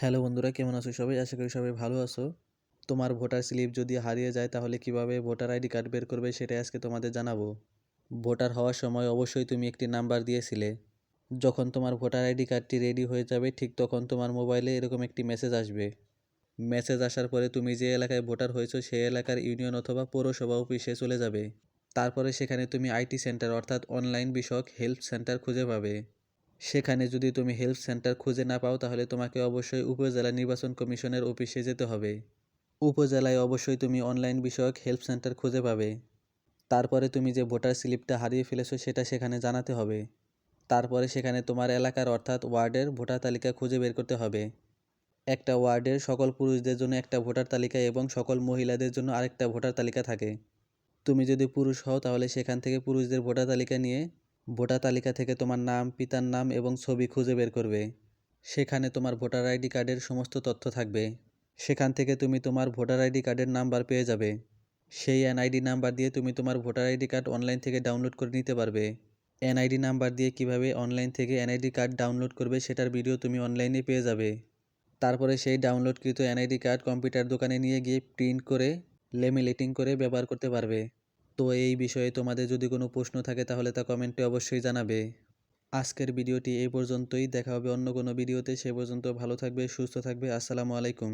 Hello বন্ধুরা, কেমন আছো সবাই? আশা করি সবাই ভালো আছো। তোমার ভোটার স্লিপ যদি হারিয়ে যায়, তাহলে কীভাবে ভোটার আইডি কার্ড বের করবে সেটাই আজকে তোমাদের জানাব। ভোটার হওয়ার সময় অবশ্যই তুমি একটি নাম্বার দিয়েছিলে। যখন তোমার ভোটার আইডি কার্ডটি রেডি হয়ে যাবে, ঠিক তখন তোমার মোবাইলে এরকম একটি মেসেজ আসবে। মেসেজ আসার পরে তুমি যে এলাকায় ভোটার হয়েছো, সেই এলাকার ইউনিয়ন অথবা পৌরসভা অফিসে চলে যাবে। তারপরে সেখানে তুমি আইটি সেন্টার অর্থাৎ অনলাইন বিষয়ক হেল্প সেন্টার খুঁজে পাবে। সেখানে যদি তুমি হেল্প সেন্টার খুঁজে না পাও, তাহলে তোমাকে অবশ্যই উপজেলা নির্বাচন কমিশনের অফিসে যেতে হবে। উপজেলায় অবশ্যই তুমি অনলাইন বিষয়ক হেল্প সেন্টার খুঁজে পাবে। তারপরে তুমি যে ভোটার স্লিপটা হারিয়ে ফেলেছো, সেটা সেখানে জানাতে হবে। তারপরে সেখানে তোমার এলাকার অর্থাৎ ওয়ার্ডের ভোটার তালিকা খুঁজে বের করতে হবে। একটা ওয়ার্ডের সকল পুরুষদের জন্য একটা ভোটার তালিকা এবং সকল মহিলাদের জন্য আরেকটা ভোটার তালিকা থাকে। তুমি যদি পুরুষ হও, তাহলে সেখান থেকে পুরুষদের ভোটার তালিকা নিয়ে ভোটার তালিকা থেকে তোমার নাম, পিতার নাম এবং ছবি খুঁজে বের করবে। সেখানে তোমার ভোটার আইডি কার্ডের সমস্ত তথ্য থাকবে। সেখান থেকে তুমি তোমার ভোটার আইডি কার্ডের নাম্বার পেয়ে যাবে। সেই এনআইডি নাম্বার দিয়ে তুমি তোমার ভোটার আইডি কার্ড অনলাইন থেকে ডাউনলোড করে নিতে পারবে। এনআইডি নাম্বার দিয়ে কীভাবে অনলাইন থেকে এনআইডি কার্ড ডাউনলোড করবে সেটার ভিডিও তুমি অনলাইনে পেয়ে যাবে। তারপরে সেই ডাউনলোডকৃত এনআইডি কার্ড কম্পিউটার দোকানে নিয়ে গিয়ে প্রিন্ট করে, লেমিনেটিং করে ব্যবহার করতে পারবে। তো এই বিষয়ে তোমাদের যদি কোনো প্রশ্ন থাকে তাহলে তা কমেন্টে অবশ্যই জানাবে। আজকের ভিডিওটি এই পর্যন্তই। দেখা হবে অন্য কোনো ভিডিওতে। সে পর্যন্ত ভালো থাকবে, সুস্থ থাকবে। আসসালামু আলাইকুম।